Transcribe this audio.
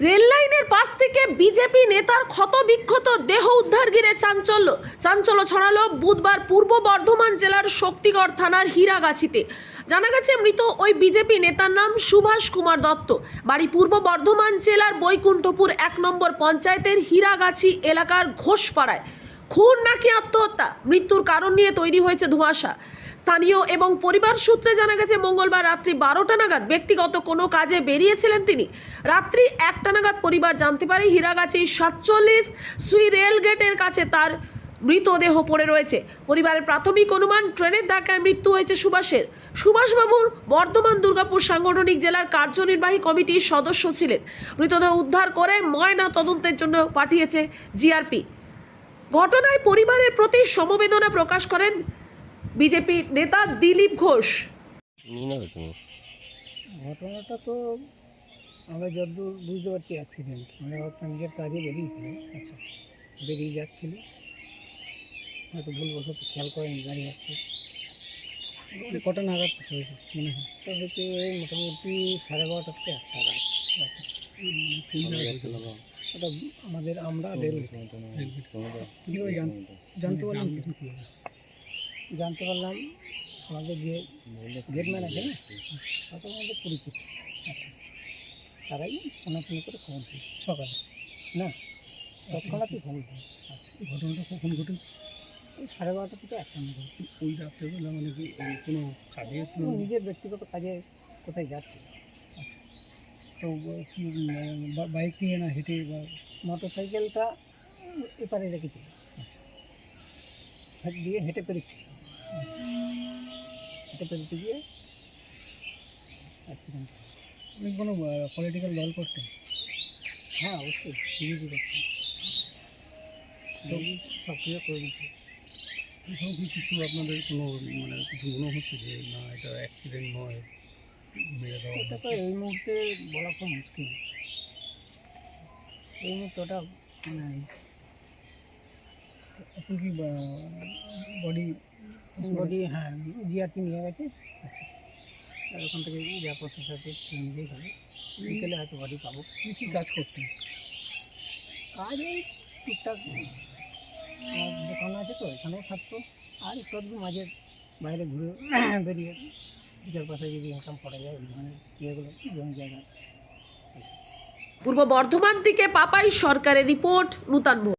Rail লাইনের পাশ থেকে BJP নেতার ক্ষতবিক্ষত দেহ উদ্ধার ঘিরে চাঞ্চল্য। চাঞ্চল্য ছড়ালো বুধবার পূর্ব বর্ধমান জেলার শক্তিগড় থানার হীরাগাছিতে। জানা গেছে, মৃত ওই বিজেপি নেতার নাম সুভাষ কুমার দত্ত। বাড়ি পূর্ব বর্ধমান জেলার বৈকুণ্ঠপুর এক নম্বর পঞ্চায়েতের হীরাগাছি এলাকার ঘোষপাড়ায়। খুন নাকি আত্মহত্যা? মৃত্যুর কারণ নিয়ে তৈরি হয়েছে ধোঁয়াশা। স্থানীয় এবং পরিবার সূত্রে জানা গেছে, মঙ্গলবার রাত্রি বারোটা নাগাদ ব্যক্তিগত কোনো কাজে বেরিয়েছিলেন তিনি। রাত্রি একটা নাগাদ পরিবার জানতে পারে, হীরাগাছি সাতচল্লিশ সুই রেল গেটের কাছে তার মৃতদেহ পড়ে রয়েছে। পরিবারের প্রাথমিক অনুমান, ট্রেনের ধাক্কায় মৃত্যু হয়েছে সুভাষের। সুভাষবাবুর বর্ধমান দুর্গাপুর সাংগঠনিক জেলার কার্যনির্বাহী কমিটির সদস্য ছিলেন। মৃতদেহ উদ্ধার করে ময়না তদন্তের জন্য পাঠিয়েছে জিআরপি। ঘটনায় পরিবারের প্রতি সমবেদনা প্রকাশ করেন বিজেপি নেতা দিলীপ ঘোষ। ঘটনাটা তো আমরা যতদূর বুঝতে পারছি অ্যাক্সিডেন্ট মানে ওর নিজের কাজে বেরিয়েছিল। আচ্ছা বেরিয়ে যাচ্ছিল। হয়তো ভুলবশত খেয়াল করেনি গাড়ি যাচ্ছে কটা নাগাদ হয়েছে মনে হয়। তো হচ্ছে এই মোটামুটি সাড়ে বারোটা থেকে একটা ওটা আমাদের আমরা রেল কীভাবে জানতে পারলাম জানতে পারলাম আমাদের যে গেটম্যান আছে না তাদের আমাদের পরিচিত। আচ্ছা তারাই ফোনাফোনি করে খবর দিই সকালে না তৎক্ষণাৎই খবর দিই আচ্ছা ঘটনাটা কখন ওই সাড়ে বারোটা থেকে একটা ওই রাত্রেবেলা মানে কি কোনো কাজে নিজের ব্যক্তিগত কাজে কোথায় যাচ্ছে? আচ্ছা তো বাইক নিয়ে না হেঁটে বা মোটর সাইকেলটা এপারে রেখেছি। আচ্ছা। হেঁটে দিয়ে হেঁটে আচ্ছা হেঁটে পেরেছি গিয়ে অ্যাক্সিডেন্ট আপনি কোনো পলিটিক্যাল দল করতেন হ্যাঁ অবশ্যই বিজেপি করতেন সক্রিয় করে দিচ্ছে কিছু আপনাদের কোনো মানে কিছু মনে হচ্ছে যে না এটা অ্যাক্সিডেন্ট নয়? এটা তো এই মুহূর্তে বলা খুব মুশকিল। এই মুহূর্তে ওটা মানে এখন কি বডি বডি হ্যাঁ জিআরপি নিয়ে গেছে। আচ্ছা। আর ওখান থেকে যা প্রসেস আছে নিজেই হবে বিকেলে হয়তো বডি পাবো। কী কাজ করতে? কাজ এই টুকটাক দোকান আছে তো, এখানেও থাকতো। আর একটু মাঝে বাইরে ঘুরে বেরিয়ে যদি ইনকাম করা যায় ওইখানে ইয়েগুলো জমি জায়গা পূর্ব বর্ধমান থেকে পাপাই সরকারের রিপোর্ট, নূতন